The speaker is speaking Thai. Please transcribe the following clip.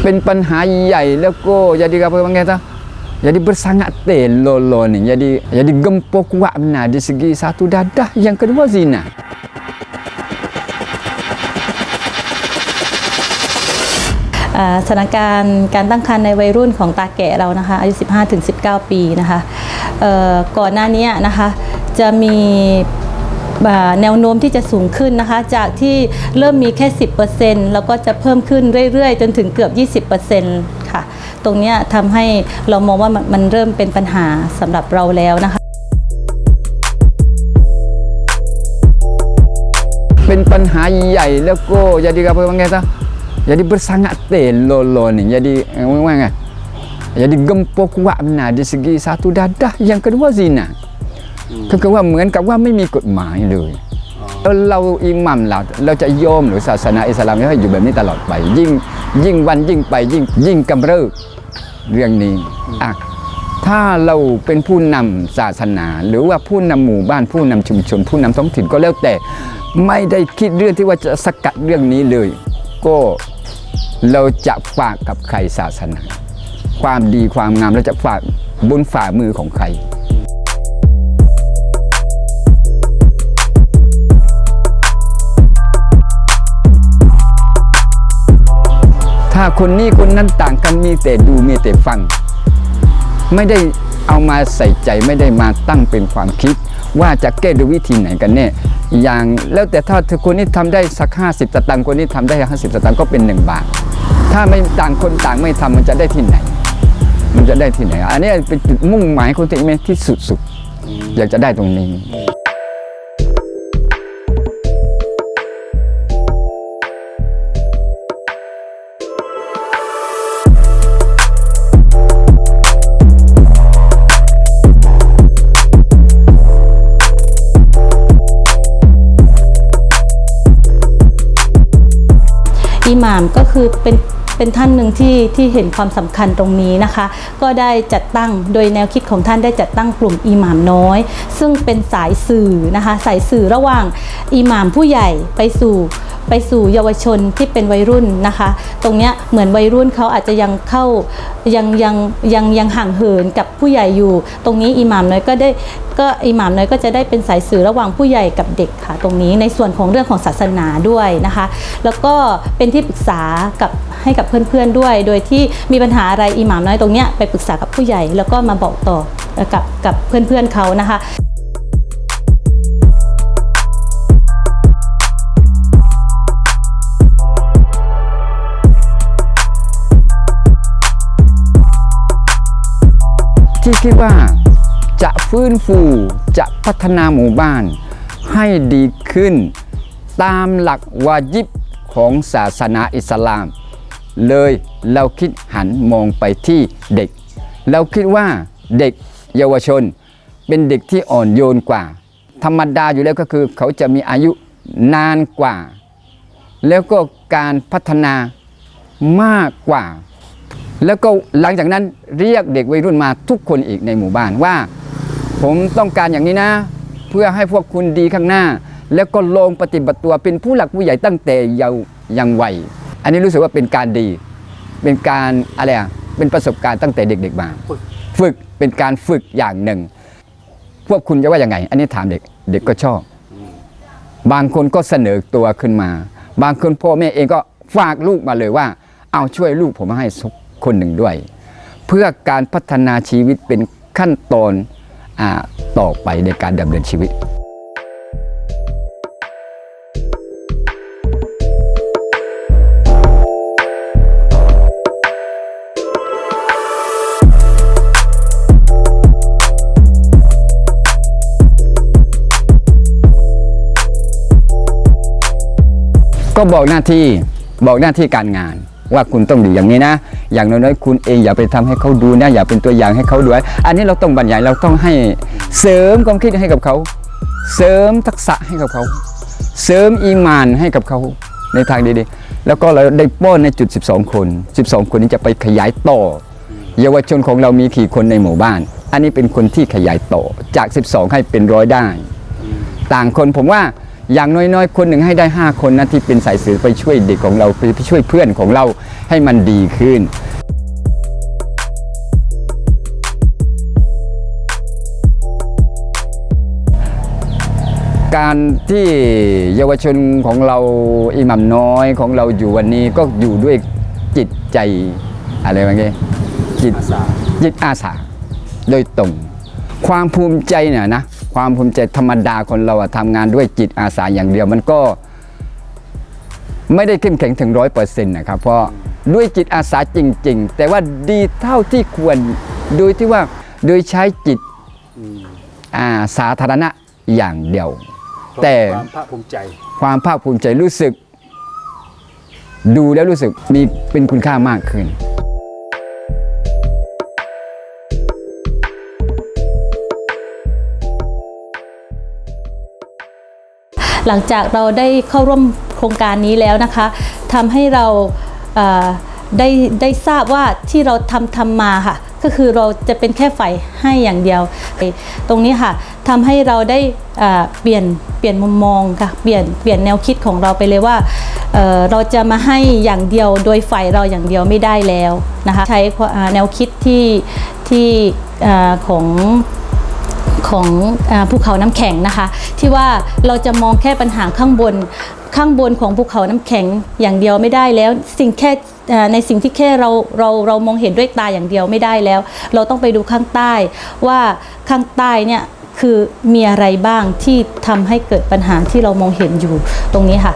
เป็นปัญหาใหญ่แล้วก็jadi apa orang kata jadi bersangat telolo ni jadi jadi gempur kuat benar di segi satu dadah yang kedua zina อ่าสถานการณ์การตั้งครรภ์ในวัยรุ่นของตาแก่เรานะคะอายุ 15-19 ปีนะคะเอ่อก่อนหน้านี้นะคะจะมีอ่า แนวโน้มที่จะสูงขึ้นนะคะ จากที่เริ่มมีแค่ 10%แล้วก็จะเพิ่มขึ้นเรื่อยๆ จนถึงเกือบ 20%ค่ะ ตรงนี้ทำให้เรามองว่ามันเริ่มเป็นปัญหาสำหรับเราแล้วนะคะเป็นปัญหาใหญ่แล้วก็ jadi apa orang kata jadi bersangat telolo ni jadi eh, orang kan jadi gempur kuat benar di segi satu dadah yang kedua zina ก็คือว่าเหมือนกับว่าไม่มีกฎหมายเลยแล้วเราอิหมัมเราเราจะโยมหรือศาสนาอิสลามให้อยู่แบบนี้ตลอดไป ยิ่งยิ่งวันยิ่งไปยิ่งยิ่งกำเริบเรื่องนี้อะถ้าเราเป็นผู้นำศาสนา หรือว่าผู้นำหมู่บ้านผู้นำชุมชน ผู้นำท้องถิ่นก็แล้วแต่ ไม่ได้คิดเรื่องที่ว่าจะสกัดเรื่องนี้เลย ก็เราจะฝากกับใครศาสนา ความดีความงามเราจะฝากบนฝ่ามือของใคร ถ้าคนนี้คนนั้นต่างกันมีแต่ดูมีแต่ฟัง ไม่ได้เอามาใส่ใจไม่ได้มาตั้งเป็นความคิด ว่าจะแก้ด้วยวิธีไหนกันแน่อย่างแล้วแต่ถ้าคนนี้ทำได้สักห้าสิบตังค์คนนี้ทำได้ห้าสิบตังค์ก็เป็นหนึ่งบาท ถ้าไม่ต่างคนต่างไม่ทำมันจะได้ที่ไหน มันจะได้ที่ไหน อันนี้เป็นจุดมุ่งหมายคนที่ไม่ที่สุดๆอยากจะได้ตรงนี้ หม่ามก็คือเป็น เป็นท่านหนึ่งที่ที่เห็นความสำคัญตรงนี้นะคะ ก็ได้จัดตั้งโดยแนวคิดของท่านได้จัดตั้งกลุ่มอิหม่ามน้อย ซึ่งเป็นสายสื่อนะคะสายสื่อระหว่างอิหม่ามผู้ใหญ่ไปสู่ไปสู่เยาวชนที่เป็นวัยรุ่นนะคะ ตรงเนี้ยเหมือนวัยรุ่นเขาอาจจะยังเข้ายังยังยังยังห่างเหินกับผู้ใหญ่อยู่ ตรงนี้อิหม่ามน้อยก็ได้ก็อิหม่ามน้อยก็จะได้เป็นสายสื่อระหว่างผู้ใหญ่กับเด็กค่ะ ตรงนี้ในส่วนของเรื่องของศาสนาด้วยนะคะ แล้วก็เป็นที่ปรึกษากับให้กับเพื่อนๆด้วย โดยที่มีปัญหาอะไรอิหมามน้อยตรงเนี้ยไปปรึกษากับผู้ใหญ่ แล้วก็มาบอกต่อกับกับเพื่อนๆเขานะคะที่คิดว่าจะฟื้นฟูจะพัฒนาหมู่บ้านให้ดีขึ้น ตามหลักวาญิบของศาสนาอิสลาม เลยเราคิดหันมองไปที่เด็ก เราคิดว่าเด็กเยาวชน เป็นเด็กที่อ่อนโยนกว่า ธรรมดาอยู่แล้วก็คือเขาจะมีอายุนานกว่า แล้วก็การพัฒนามากกว่า แล้วก็หลังจากนั้นเรียกเด็กวัยรุ่นมาทุกคนอีกในหมู่บ้านว่า ผมต้องการอย่างนี้นะ เพื่อให้พวกคุณดีข้างหน้า แล้วก็ลงปฏิบัติตัวเป็นผู้หลักผู้ใหญ่ตั้งแต่เยาว์ยังวัย อันนี้รู้สึกว่าเป็นการดี เป็นการอะไรอะเป็นประสบการณ์ตั้งแต่เด็ก ๆ มา ฝึกเป็นการฝึกอย่างหนึ่ง พวกคุณจะว่ายังไง อันนี้ถามเด็กเด็กก็ชอบ บางคนก็เสนอตัวขึ้นมา บางคนพ่อแม่เองก็ฝากลูกมาเลยว่า เอาช่วยลูกผมมาให้สักคนหนึ่งด้วย เพื่อการพัฒนาชีวิตเป็นขั้นตอนอาต่อไปในการดำเนินชีวิต ก็บอกหน้าที่บอกหน้าที่การงานว่าคุณต้องดีอย่างนี้นะ อย่างน้อยๆคุณเองอย่าไปทำให้เขาดูนะ อย่าเป็นตัวอย่างให้เขาดูอันนี้เราต้องบรรยายเราต้องให้เสริมความคิดให้กับเขา เสริมทักษะให้กับเขา เสริมอีมานให้กับเขาในทางดีๆ แล้วก็เราได้ป้อนในจุด 12 คน 12 คนนี้จะไปขยายต่อ เยาวชนของเรามีกี่คนในหมู่บ้าน อันนี้เป็นคนที่ขยายต่อจาก 12 ให้เป็นร้อยได้ ต่างคนผมว่า อย่างน้อยๆ คนหนึ่งให้ได้ 5 คนนะที่เป็นสายสื่อไปช่วยเด็กของเราไปช่วยเพื่อนของเราให้มันดีขึ้นการที่เยาวชนของเราอิหมัมน้อยของเราอยู่วันนี้ก็อยู่ด้วยจิตใจอะไรบางอย่างจิตจิตอาสา โดยตรง ความภูมิใจเนี่ยนะ ความภูมิใจธรรมดาคนเราอะทำงานด้วยจิตอาสาอย่างเดียวมันก็ ไม่ได้เข้มแข็งถึงร้อยเปอร์เซ็นต์นะครับ เพราะด้วยจิตอาสาจริง ๆ แต่ว่าดีเท่าที่ควรโดยที่ว่าโดยใช้จิตอืมอาสาธารณะอย่างเดียว แต่ความภาคภูมิใจ ความภาคภูมิใจรู้สึก ดูแล้วรู้สึกมีเป็นคุณค่ามากขึ้น หลังจากเราได้เข้าร่วมโครงการนี้แล้วนะคะทำให้เราได้ได้ทราบว่าที่เราทำทำมาค่ะ ก็คือเราจะเป็นแค่ฝ่ายให้อย่างเดียว ตรงนี้ค่ะทำให้เราได้เปลี่ยนเปลี่ยนมุมมองค่ะเปลี่ยนเปลี่ยนแนวคิดของเราไปเลยว่าเเราจะมาให้อย่างเดียวโดยฝ่ายเราอย่างเดียวไม่ได้แล้วนะคะใช้แนวคิดที่ที่อของ ของภูเขาน้ำแข็งนะคะ ที่ว่าเราจะมองแค่ปัญหาข้างบนข้างบนของภูเขาน้ำแข็งอย่างเดียวไม่ได้แล้ว สิ่งแค่ในสิ่งที่แค่เราเราเรามองเห็นด้วยตาอย่างเดียวไม่ได้แล้ว เราต้องไปดูข้างใต้ว่าข้างใต้เนี่ยคือมีอะไรบ้างที่ทำให้เกิดปัญหาที่เรามองเห็นอยู่ตรงนี้ค่ะ